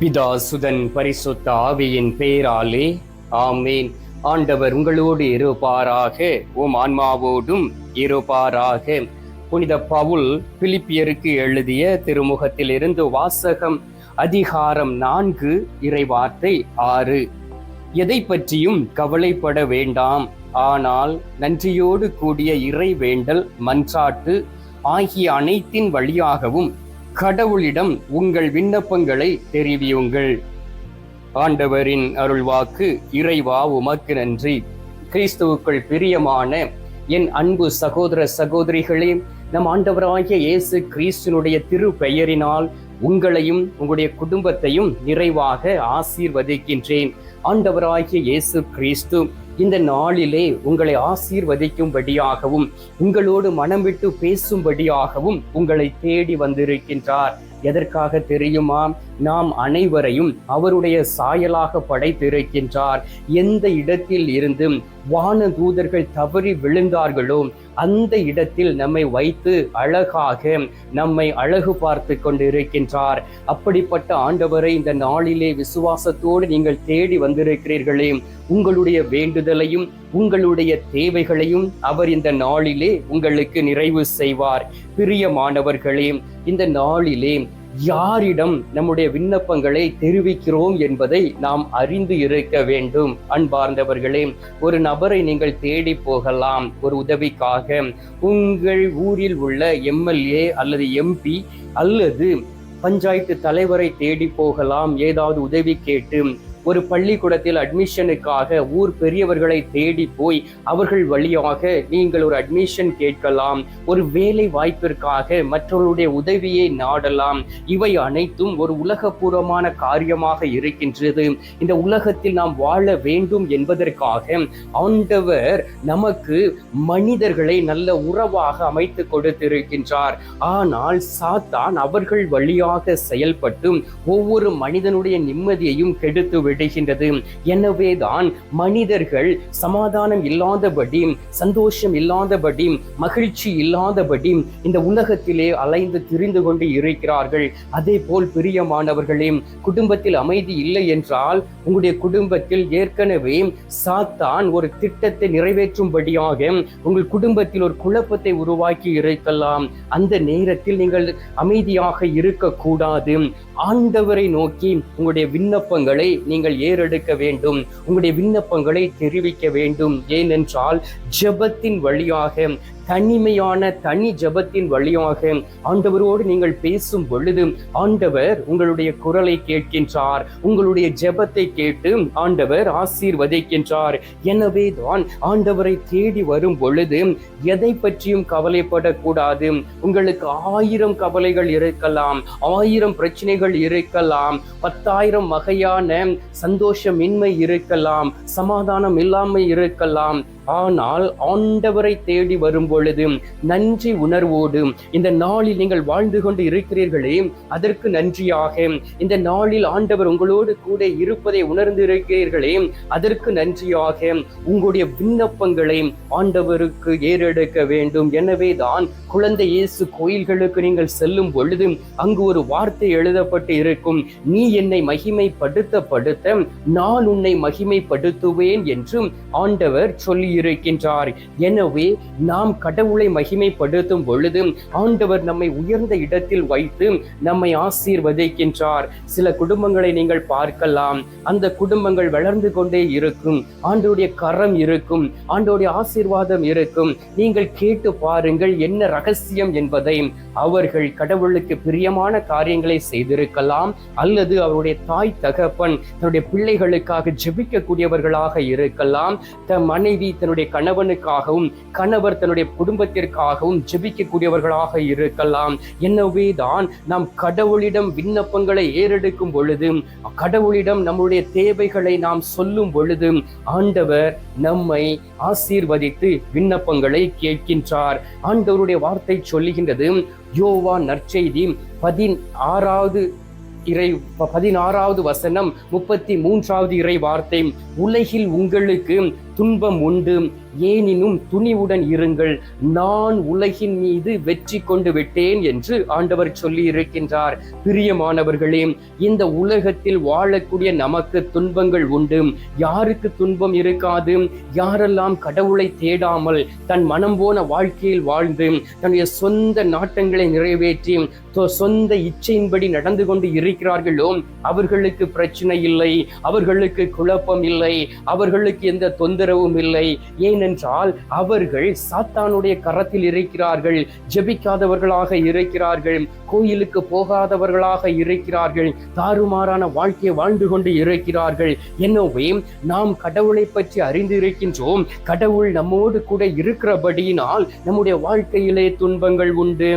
பிதா சுதன் பரிசுத்த ஆவியின் பெயராலே ஆமேன். ஆண்டவர் உங்களோடு இருப்பாராக உம் ஆன்மாவோடும் இருப்பாராக. புனித பவுல் பிலிப்பியருக்கு எழுதிய திருமுகத்திலிருந்து வாசகம் அதிகாரம் நான்கு இறைவார்த்தை ஆறு. எதை பற்றியும் கவலைப்பட வேண்டாம். ஆனால் நன்றியோடு கூடிய இறை வேண்டல் மன்றாட்டு ஆகிய அனைத்தின் வழியாகவும் கடவுளிடம் உங்கள் விண்ணப்பங்களை தெரிவியுங்கள். ஆண்டவரின் அருள்வாக்கு இறைவா உமக்கு நன்றி. கிறிஸ்துவுக்குள் பிரியமான என் அன்பு சகோதர சகோதரிகளே நம் ஆண்டவராகிய இயேசு கிறிஸ்துனுடைய திரு பெயரினால் உங்களையும் உங்களுடைய குடும்பத்தையும் நிறைவாக ஆசீர்வதிக்கின்றேன். ஆண்டவராகிய இயேசு கிறிஸ்து இந்த நாளிலே உங்களை ஆசீர்வதிக்கும்படியாகவும் உங்களோடு மனம் விட்டு பேசும்படியாகவும் உங்களை தேடி வந்திருக்கின்றார். எதற்காக தெரியுமா? நாம் அனைவரையும் அவருடைய சாயலாக படைத்திருக்கின்றார். எந்த இடத்தில் இருந்தும் வான தூதர்கள் தவறி விழுந்தார்களோ அந்த இடத்தில் நம்மை வைத்து அழகாக நம்மை அழகு பார்த்து கொண்டு இருக்கின்றார் அப்படிப்பட்ட ஆண்டவரை இந்த நாளிலே விசுவாசத்தோடு நீங்கள் தேடி வந்திருக்கிறீர்களே. உங்களுடைய வேண்டுதலையும் உங்களுடைய தேவைகளையும் அவர் இந்த நாளிலே உங்களுக்கு நிறைவு செய்வார். பிரியமானவர்களே இந்த நாளிலே யாரிடம் நம்முடைய விண்ணப்பங்களை தெரிவிக்கிறோம் என்பதை நாம் அறிந்து இருக்க வேண்டும். அன்பார்ந்தவர்களே ஒரு நபரை நீங்கள் தேடி போகலாம். ஒரு உதவிக்காக உங்கள் ஊரில் உள்ள எம்எல்ஏ அல்லது எம்பி அல்லது பஞ்சாயத்து தலைவரை தேடி போகலாம். ஏதாவது உதவி கேட்டு ஒரு பள்ளிக்கூடத்தில் அட்மிஷனுக்காக ஊர் பெரியவர்களை தேடி போய் அவர்கள் வழியாக நீங்கள் ஒரு அட்மிஷன் கேட்கலாம் ஒரு வேலை வாய்ப்பிற்காக மற்றவர்களுடைய உதவியை நாடலாம். இவை அனைத்தும் ஒரு உலகபூர்வமான காரியமாக இருக்கின்றது. இந்த உலகத்தில் நாம் வாழ வேண்டும் என்பதற்காக ஆண்டவர் நமக்கு மனிதர்களை நல்ல உறவாக அமைத்து கொடுத்திருக்கின்றார். ஆனால் சாத்தான் அவர்கள் வழியாக செயல்பட்டு ஒவ்வொரு மனிதனுடைய நிம்மதியையும் கெடுத்து விடுகின்றது எனவேதான் மனிதர்கள் சமாதானம் இல்லாதபடி சந்தோஷம் இல்லாதபடி மகிழ்ச்சி இல்லாதபடி இந்த உலகத்திலே அலைந்து திரிந்து கொண்டு இருக்கிறார்கள். அதே போல் பிரியமானவர்களே குடும்பத்தில் அமைதி இல்லை என்றால் உங்களுடைய குடும்பத்தில் ஏற்கனவே சாத்தான் ஒரு திட்டத்தை நிறைவேற்றும்படியாக உங்கள் குடும்பத்தில் ஒரு குழப்பத்தை உருவாக்கி இருக்கலாம். அந்த நேரத்தில் நீங்கள் அமைதியாக இருக்கக்கூடாது. ஆண்டவரை நோக்கி உங்களுடைய விண்ணப்பங்களை நீங்கள் ஏறெடுக்க வேண்டும். உங்களுடைய விண்ணப்பங்களை தெரிவிக்க வேண்டும். ஏனென்றால் ஜெபத்தின் வழியாக தனிமையான தனி ஜபத்தின் வழியாக ஆண்டவரோடு நீங்கள் பேசும் பொழுது ஆண்டவர் உங்களுடைய குரலை கேட்கின்றார் உங்களுடைய ஜெபத்தை கேட்டு ஆண்டவர் ஆசீர்வதிக்கின்றார். எனவே தான் ஆண்டவரை தேடி வரும் பொழுது எதை பற்றியும் கவலைப்படக்கூடாது. உங்களுக்கு ஆயிரம் கவலைகள் இருக்கலாம் ஆயிரம் பிரச்சனைகள் இருக்கலாம் பத்தாயிரம் வகையான சந்தோஷமின்மை இருக்கலாம் சமாதானம் இல்லாமல் இருக்கலாம். ஆனால் ஆண்டவரை தேடி வரும் பொழுது நன்றி உணர்வோடு இந்த நாளில் நீங்கள் வாழ்ந்து கொண்டு இருக்கிறீர்களே அதற்கு நன்றியாக. இந்த நாளில் ஆண்டவர் உங்களோடு கூட இருப்பதை உணர்ந்து இருக்கிறீர்களே அதற்கு நன்றியாக. உங்களுடைய விண்ணப்பங்களை ஆண்டவருக்கு ஏறெடுக்க வேண்டும். எனவே தான் குழந்தை இயேசு கோயில்களுக்கு நீங்கள் செல்லும் பொழுது அங்கு ஒரு வார்த்தை எழுதப்பட்டு இருக்கும். நீ என்னை மகிமைப்படுத்த படுத்த நான் உன்னை மகிமைப்படுத்துவேன் என்றும் ஆண்டவர் சொல்லி இருக்கின்றார் எனவே நாம் கடவுளை மகிமைப்படுத்தும் பொழுது ஆண்டவர் நம்மை உயர்ந்த இடத்தில் வைத்து நம்மை ஆசீர்வதிக்கின்றார். சில குடும்பங்களை நீங்கள் பார்க்கலாம். அந்த குடும்பங்கள் வளர்ந்து கொண்டே இருக்கும். ஆண்டோடைய கரம் இருக்கும். ஆண்டோடைய ஆசீர்வாதம் இருக்கும். நீங்கள் கேட்டு பாருங்கள் என்ன ரகசியம் என்பதை. அவர்கள் கடவுளுக்கு பிரியமான காரியங்களை செய்திருக்கலாம். அல்லது அவருடைய தாய் தகப்பன் தன்னுடைய பிள்ளைகளுக்காக ஜெபிக்கக்கூடியவர்களாக இருக்கலாம். தன் மனைவி தன்னுடைய கணவனுக்காகவும் கணவர் தன்னுடைய குடும்பத்திற்காகவும் ஜெபிக்கக்கூடியவர்களாக இருக்கலாம். எனவே தான் நாம் கடவுளிடம் விண்ணப்பங்களை ஏறெடுக்கும் பொழுது கடவுளிடம் நம்முடைய தேவைகளை நாம் சொல்லும் பொழுது ஆண்டவர் நம்மை ஆசீர்வதித்து விண்ணப்பங்களை கேட்கின்றார். ஆண்டவருடைய வார்த்தை சொல்லுகின்றது யோவா நற்செய்தி பதினாறாவது இறை பதினாறாவது வசனம் முப்பத்தி மூன்றாவது இறை வார்த்தை உலகில் உங்களுக்கு துன்பம் உண்டு. ஏனினும் துணிவுடன் இருங்கள். நான் உலகின் மீது வெற்றி கொண்டு விட்டேன் என்று ஆண்டவர் சொல்லி இருக்கின்றார் பிரியமானவர்களே இந்த உலகத்தில் வாழக்கூடிய நமக்கு துன்பங்கள் உண்டு. யாருக்கு துன்பம் இருக்காது. யாரெல்லாம் கடவுளை தேடாமல் தன் மனம் போன வாழ்க்கையில் வாழ்ந்து தன்னுடைய சொந்த நாட்டங்களை நிறைவேற்றி சொந்த இச்சையின்படி நடந்து கொண்டு இருக்கிறார்களோ அவர்களுக்கு பிரச்சனை இல்லை. அவர்களுக்கு குழப்பம் இல்லை. அவர்களுக்கு எந்த தொந்தரவும் இல்லை. ஏனென்றால் அவர்கள் சாத்தானுடைய கரத்தில் இருக்கிறார்கள் ஜெபிக்காதவர்களாக இருக்கிறார்கள் கோயிலுக்கு போகாதவர்களாக இருக்கிறார்கள் தாறுமாறான வாழ்க்கையை வாழ்ந்து கொண்டு இருக்கிறார்கள். எனவே நாம் கடவுளை பற்றி அறிந்து இருக்கின்றோம் கடவுள் நம்மோடு கூட இருக்கிறபடியினால் நம்முடைய வாழ்க்கையிலே துன்பங்கள் உண்டு.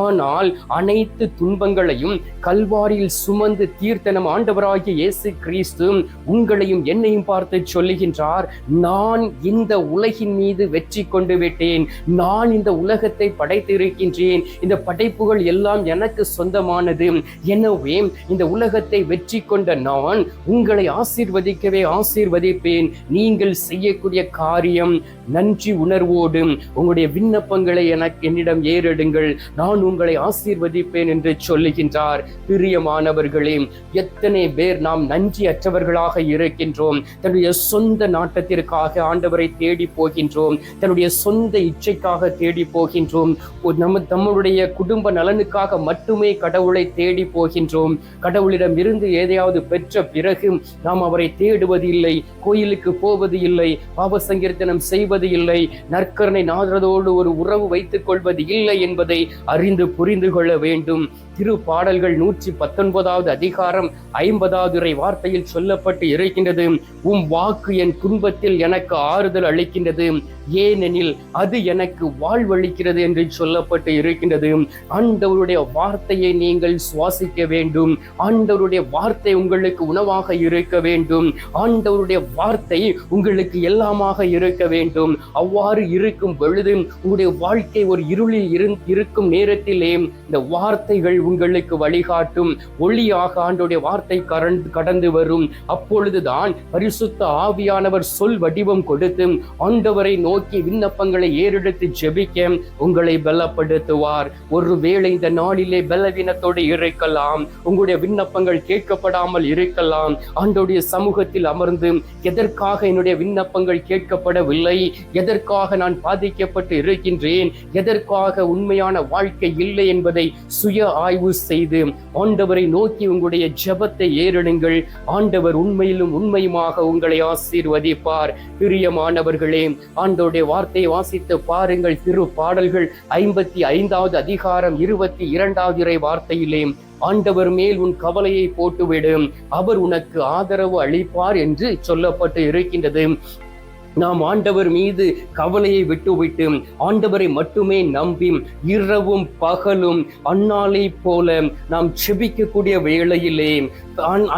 ஆனால் அனைத்து துன்பங்களையும் கல்வாரியில் சுமந்து தீர்த்த நம் ஆண்டவராகிய இயேசு கிறிஸ்து உங்களையும் என்னையும் பார்த்து சொல்லுகின்றார். நான் இந்த உலகின் மீது வெற்றி கொண்டு விட்டேன். நான் இந்த உலகத்தை படைத்திருக்கின்றேன். இந்த படைப்புகள் எல்லாம் எனக்கு சொந்தமானது. எனவே இந்த உலகத்தை வெற்றி கொண்ட நான் உங்களை ஆசீர்வதிக்கவே ஆசீர்வதிப்பேன். நீங்கள் செய்யக்கூடிய காரியம் நன்றி உணர்வோடு. உங்களுடைய விண்ணப்பங்களை எனக்கு என்னிடம் ஏறெடுங்கள். நான் உங்களை ஆசீர்வதிப்பேன் என்று சொல்லுகின்றார். பிரியமானவர்களே எத்தனை பேர் நாம் நன்றி அற்றவர்களாக இருக்கின்றோம். தன்னுடைய சொந்த நாட்டத்திற்காக இச்சைக்காக ஆண்டவரை தேடி போகின்றோம். தன்னுடைய சொந்த இச்சைக்காக தேடி போகின்றோம். நம்ம நம்மளுடைய குடும்ப நலனுக்காக மட்டுமே கடவுளை தேடி போகின்றோம். கடவுளிடம் இருந்து எதையாவது பெற்ற பிறகு நாம் அவரை தேடுவது இல்லை கோயிலுக்கு போவது இல்லை பாவ சங்கீர்த்தனம் செய்வது இல்லை நற்கரணை நாதரதோடு ஒரு உறவு வைத்துக் கொள்வது இல்லை என்பதை அறிந்து புரிந்து கொள்ள வேண்டும். திரு பாடல்கள் நூற்றி பத்தொன்பதாவது அதிகாரம் ஐம்பதாவது வார்த்தையில் சொல்லப்பட்டு இருக்கின்றது. உம் வாக்கு என் துன்பத்தில் என எனக்கு ஆறுதல் அளிக்கின்றது. ஏனெனில் அது எனக்கு வாழ்வளிக்கிறது என்று சொல்லப்பட்டு இருக்கின்றது. ஆண்டவருடைய வார்த்தையை நீங்கள் சுவாசிக்க வேண்டும். ஆண்டவருடைய வார்த்தை உங்களுக்கு உணவாக இருக்க வேண்டும். ஆண்டவருடைய வார்த்தை உங்களுக்கு எல்லாமாக இருக்க வேண்டும். அவ்வாறு இருக்கும் பொழுது உங்களுடைய வாழ்க்கை ஒரு இருளில் இரு- இருக்கும் நேரத்திலே இந்த வார்த்தைகள் உங்களுக்கு வழிகாட்டும். ஒளியாக ஆண்டோடைய வார்த்தை கடந்து வரும். அப்பொழுதுதான் பரிசுத்த ஆவியானவர் சொல் வடிவம் கொடுத்து ஆண்டவரை நோய் நோக்கி விண்ணப்பங்களை ஏறெடுத்து ஜெபிக்க உங்களை பலப்படுத்துவார். ஒருவேளை இந்த நாளிலே பலவீனத்தோடு இருக்கலாம். உங்களுடைய விண்ணப்பங்கள் கேட்கப்படாமல் இருக்கலாம். ஆண்டோடைய சமூகத்தில் அமர்ந்து எதற்காக என்னுடைய விண்ணப்பங்கள் கேட்கப்படவில்லை? எதற்காக நான் பாதிக்கப்பட்டு இருக்கின்றேன்? எதற்காக உண்மையான வாழ்க்கை இல்லை என்பதை சுய ஆய்வு செய்து ஆண்டவரை நோக்கி உங்களுடைய ஜபத்தை ஏறிடுங்கள். ஆண்டவர் உண்மையிலும் உண்மையுமாக உங்களை ஆசீர்வதிப்பார். பிரியமானவர்களே தேவனுடைய வார்த்தையை வாசித்து பாருங்கள். திரு பாடல்கள் ஐம்பத்தி ஐந்தாவது அதிகாரம் இருபத்தி இரண்டாவது இறை வார்த்தையிலே ஆண்டவர் மேல் உன் கவலையை போட்டுவிடும் அவர் உனக்கு ஆதரவு அளிப்பார் என்று சொல்லப்பட்டு இருக்கின்றது. நாம் ஆண்டவர் மீது கவலையை விட்டுவிட்டு ஆண்டவரை மட்டுமே நம்பி இரவும் பகலும் அந்நாளை போல நாம் செபிக்கக்கூடிய வேளையிலே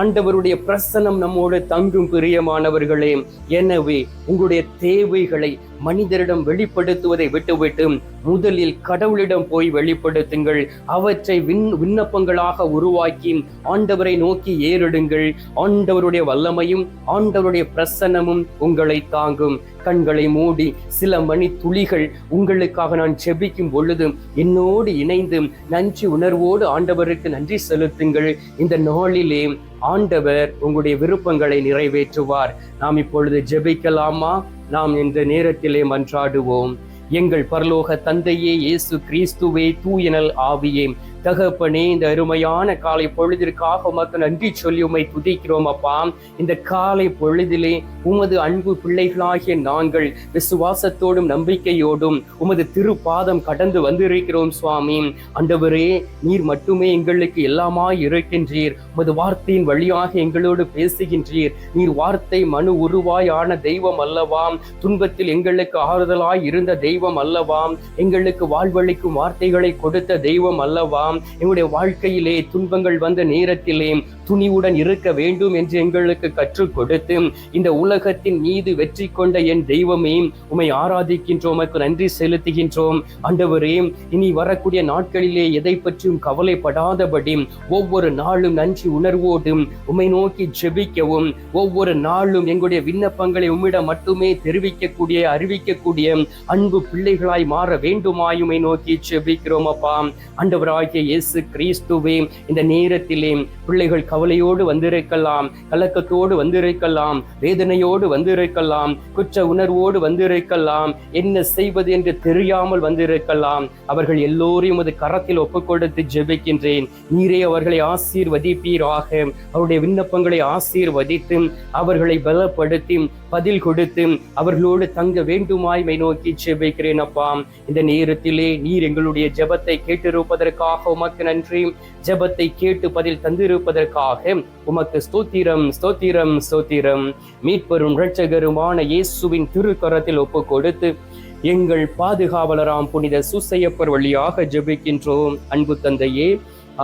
ஆண்டவருடைய பிரசனம் நம்மோடு தங்கும் பிரியமானவர்களே எனவே உங்களுடைய தேவைகளை மனிதரிடம் வெளிப்படுத்துவதை விட்டுவிட்டு முதலில் கடவுளிடம் போய் வெளிப்படுத்துங்கள். அவற்றை விண் விண்ணப்பங்களாக உருவாக்கி ஆண்டவரை நோக்கி ஏறிடுங்கள். ஆண்டவருடைய வல்லமையும் ஆண்டவருடைய பிரசன்னமும் உங்களை தாங்கும். கண்களை மூடி சில மணி துளிகள் உங்களுக்காக நான் செபிக்கும் பொழுது என்னோடு இணைந்து நன்றி உணர்வோடு ஆண்டவருக்கு நன்றி செலுத்துங்கள். இந்த நாளிலே ஆண்டவர் உங்களுடைய விருப்பங்களை நிறைவேற்றுவார். நாம் இப்பொழுது ஜெபிக்கலாமா? நாம் இந்த நேரத்திலே மன்றாடுவோம். எங்கள் பரலோக தந்தையே இயேசு கிறிஸ்துவே தூயனல் ஆவியே. தகப்பனே இந்த அருமையான காலை பொழுதிற்காக உமக்கு நன்றி சொல்லி உமை துதிக்கிறோம் அப்பா. இந்த காலை பொழுதிலே உமது அன்பு பிள்ளைகளாகிய நாங்கள் விசுவாசத்தோடும் நம்பிக்கையோடும் உமது திருப்பாதம் கடந்து வந்திருக்கிறோம் சுவாமி. அண்டவரே நீர் மட்டுமே எங்களுக்கு எல்லாமாய் இருக்கின்றீர். உமது வார்த்தையின் வழியாக எங்களோடு பேசுகின்றீர். நீர் வார்த்தை மனு உருவாய் ஆன தெய்வம் அல்லவாம் துன்பத்தில் எங்களுக்கு ஆறுதலாய் இருந்த தெய்வம் அல்லவாம் எங்களுக்கு வாழ்வளிக்கும் வார்த்தைகளை கொடுத்த தெய்வம் அல்லவாம் எங்களுடைய வாழ்க்கையிலே துன்பங்கள் வந்த நேரத்திலே துணிவுடன் இருக்க வேண்டும் என்று எங்களுக்கு கற்றுக் கொடுத்து இந்த உலகத்தின் மீது வெற்றி கொண்ட என் தெய்வமே உமை ஆராதிக்கின்றோம் உமக்கு நன்றி செலுத்துகின்றோம். ஆண்டவரே இனி வரக்கூடிய நாட்களிலே எதை பற்றியும் கவலைப்படாதபடி ஒவ்வொரு நாளும் நன்றி உணர்வோடும் உமை நோக்கி ஜெபிக்கவும். ஒவ்வொரு நாளும் எங்களுடைய விண்ணப்பங்களை உம்மிடம் மட்டுமே தெரிவிக்கக்கூடிய அறிவிக்கக்கூடிய அன்பு பிள்ளைகளாய் மாற வேண்டுமாய் நோக்கி ஜெபிக்கிறோம் அப்பா. ஆண்டவராகிய இயேசு கிறிஸ்துவே இந்த நேரத்திலே பிள்ளைகள் கவலையோடு வந்திருக்கலாம் கலக்கத்தோடு வந்திருக்கலாம் வேதனையோடு வந்திருக்கலாம் குற்ற உணர்வோடு வந்திருக்கலாம் என்ன செய்வது என்று தெரியாமல் வந்திருக்கலாம். அவர்கள் எல்லோரையும் அது கரத்தில் ஒப்புக்கொடுத்து ஜெபிக்கின்றேன். நீரே அவர்களை ஆசீர்வதிப்பீராக. அவருடைய விண்ணப்பங்களை ஆசீர்வதித்து அவர்களை பலப்படுத்தி பதில் கொடுத்து அவர்களோடு தங்க வேண்டுமாய்மை நோக்கி ஜெபிக்கிறேன் அப்பா. இந்த நேரத்திலே நீர் எங்களுடைய ஜெபத்தை கேட்டிருப்பதற்காக உமக்கு நன்றி. ஜெபத்தை கேட்டு பதில் தந்திருப்பதற்காக உமக்கு ஸ்தோத்திரம் ஸ்தோத்திரம் ஸ்தோத்திரம். மீட்பெரும் ரட்சகருமான இயேசுவின் திருக்கரத்தில் ஒப்பு கொடுத்து எங்கள் பாதுகாவலராம் புனித சுசையப்பர் வழியாக ஜெபிக்கின்றோம். அன்பு தந்தையே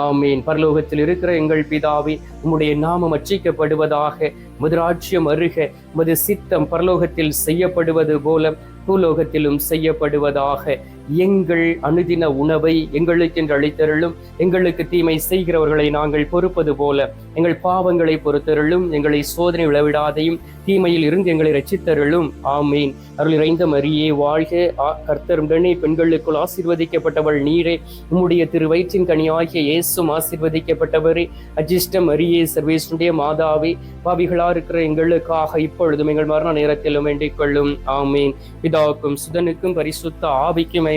ஆமீன். பரலோகத்தில் இருக்கிற எங்கள் பிதாவே உம்முடைய நாமம் அச்சிக்கப்படுவதாக முதராட்சியம் அருக மது சித்தம் பரலோகத்தில் செய்யப்படுவது போல பூலோகத்திலும் செய்யப்படுவதாக எங்கள் அனுதின உணவை எங்களுக்கு என்று அளித்தருளும் எங்களுக்கு தீமை செய்கிறவர்களை நாங்கள் பொறுப்பது போல எங்கள் பாவங்களை பொறுத்தருளும் எங்களை சோதனை விளவிடாதையும் தீமையில் இருந்து எங்களை ரச்சித்தருளும் ஆமீன். அருள் இறைந்த மரியே வாழ்க. ஆ- கர்த்தருடனே பெண்களுக்குள் ஆசீர்வதிக்கப்பட்டவள் நீரே. உம்முடைய திரு வயிற்றின் கனியாகிய இயேசும் ஆசீர்வதிக்கப்பட்டவரே. அஜிஷ்டம் அரியே சர்வேஸ்வருடைய மாதாவே பாவிகளா இருக்கிற எங்களுக்காக இப்பொழுதும் எங்கள் மரண நேரத்திலும் வேண்டிக் கொள்ளும். ஆமீன். பிதாவுக்கும் சுதனுக்கும் பரிசுத்த ஆவிக்கும்